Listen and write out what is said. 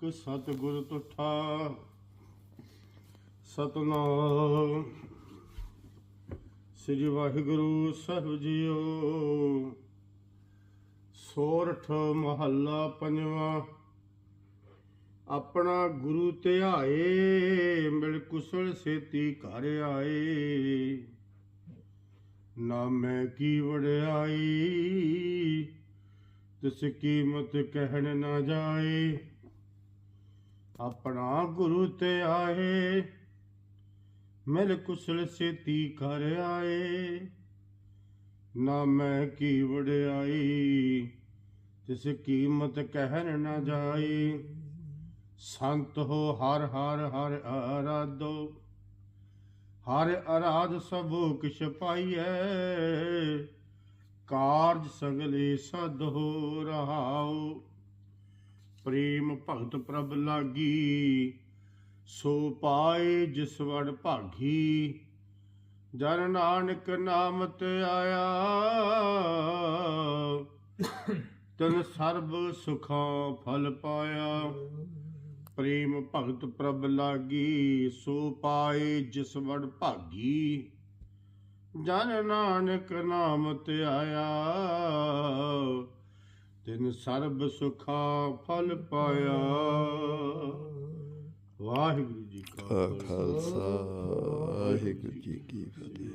ਕਿ ਸਤਿਗੁਰ ਤੁਠਾ, ਸਤਨਾਮ। ਸ੍ਰੀ ਵਾਹਿਗੁਰੂ ਸਾਹਿਬ ਜੀਓ, ਸੋਰਠ ਮਹੱਲਾ ਪੰਜਵਾਂ। ਆਪਣਾ ਗੁਰੂ ਧਿਆਏ ਮਿਲ ਕੁਸਲ ਸੇਤੀ ਘਰ ਆਏ। ਨਾਮੈ ਕੀ ਵਡਿਆਈ ਤਿਸ ਕੀਮਤ ਕਹਿਣ ਨਾ ਜਾਏ। ਆਪਣਾ ਗੁਰੂ ਤੇ ਆਏ। ਮਿਲ ਕੁਸਲ ਸੇਤੀ ਕਰ ਆਏ। ਨਾ ਮੈਂ ਕੀ ਵਡਿਆਈ ਤਿਸ ਕੀਮਤ ਕਹਿਣ ਨਾ ਜਾਈ। ਸੰਤ ਹੋ ਹਰ ਹਰ ਹਰ ਆਰਾਧੋ। ਹਰ ਅਰਾਧ ਸਭੋ ਕਿਛ ਪਾਈਐ। ਕਾਰਜ ਸਗਲੇ ਸਦ ਹੋ ਰਹਾਓ ਪ੍ਰੇਮ ਭਗਤ ਪ੍ਰਭ ਲਾਗੀ, ਸੋ ਪਾਏ ਜਿਸ ਵਡ ਭਾਗੀ। ਜਨ ਨਾਨਕ ਨਾਮ ਤੇ ਆਇਆ, ਤਨ ਸਰਬ ਸੁਖਾਂ ਫਲ ਪਾਇਆ। ਪ੍ਰੇਮ ਭਗਤ ਪ੍ਰਭ ਲਾਗੀ, ਸੋ ਪਾਏ ਜਿਸ ਵਡ ਭਾਗੀ। ਜਨ ਨਾਨਕ ਨਾਮ ਤੇ ਆਇਆ ਤਿਨ ਸਰਬ ਸੁਖਾ ਫਲ ਪਾਇਆ। ਵਾਹਿਗੁਰੂ ਜੀ ਕਾ ਖਾਲਸਾ ਵਾਹਿਗੁਰੂ ਜੀ ਕੀ ਫਤਿਹ।